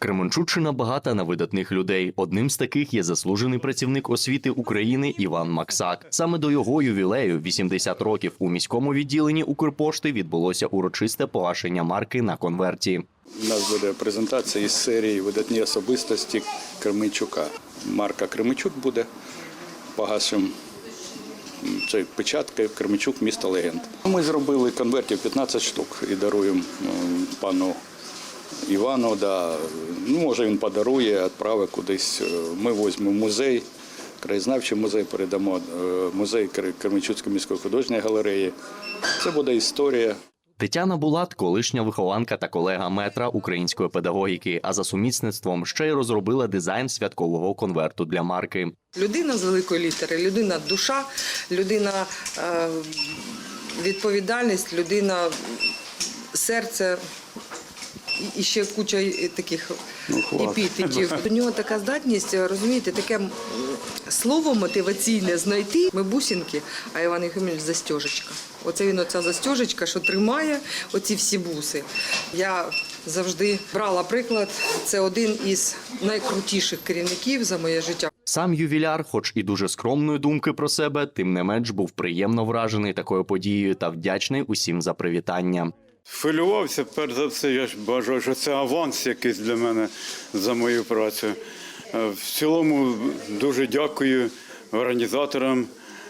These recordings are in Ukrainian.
Кременчуччина багата на видатних людей. Одним з таких є заслужений працівник освіти України Іван Максак. Саме до його ювілею, 80 років, у міському відділенні Укрпошти відбулося урочисте погашення марки на конверті. У нас буде презентація із серії видатні особистості Кременчука. Марка Кременчук буде погашим. Це печатка Кременчук місто легенд. Ми зробили конвертів 15 штук і даруємо пану Івану. Да. Ну, може він подарує, відправить кудись. Е, Ми візьмемо музей, краєзнавчий музей, передамо е, музей Кре- Кременчуцької міської художньої галереї. Це буде історія. Тетяна Булат, колишня вихованка та колега метра української педагогіки, а за сумісництвом ще й розробила дизайн святкового конверту для марки. Людина з великої літери, людина душа, людина е, відповідальність, людина серце і- ще куча таких епітетів. У нього така здатність, розумієте, таке слово мотиваційне знайти. Ми бусинки, а Іван Єфимович застежечка. Оце він оця застежечка, що тримає оці всі буси. Я завжди брала приклад. Це один із найкрутіших керівників за моє життя. Сам ювіляр, хоч і дуже скромної думки про себе, тим не менш був приємно вражений такою подією та вдячний усім за привітання. Хвилювався, перш за все, я ж бажаю, що це аванс якийсь для мене за мою працю. Е, В цілому дуже дякую організаторам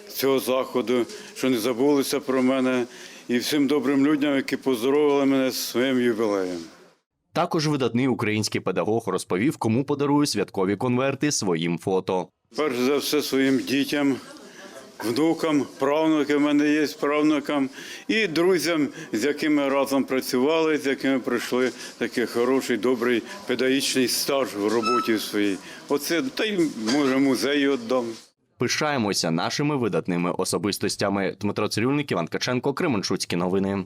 цього заходу, що не забулися про мене, і всім добрим людям, які поздоровили мене з своїм ювілеєм. Також видатний український педагог розповів, кому подарує святкові конверти своїм фото. Перш за все своїм дітям, внукам, правнукам, в мене є правнукам, і друзям, з якими разом працювали, з якими пройшли такий хороший, добрий педагогічний стаж в роботі своїй. Оце та й може музею віддам. Пишаємося нашими видатними особистостями. Дмитро Цирюльник, Іван Каченко, Кременчуцькі новини.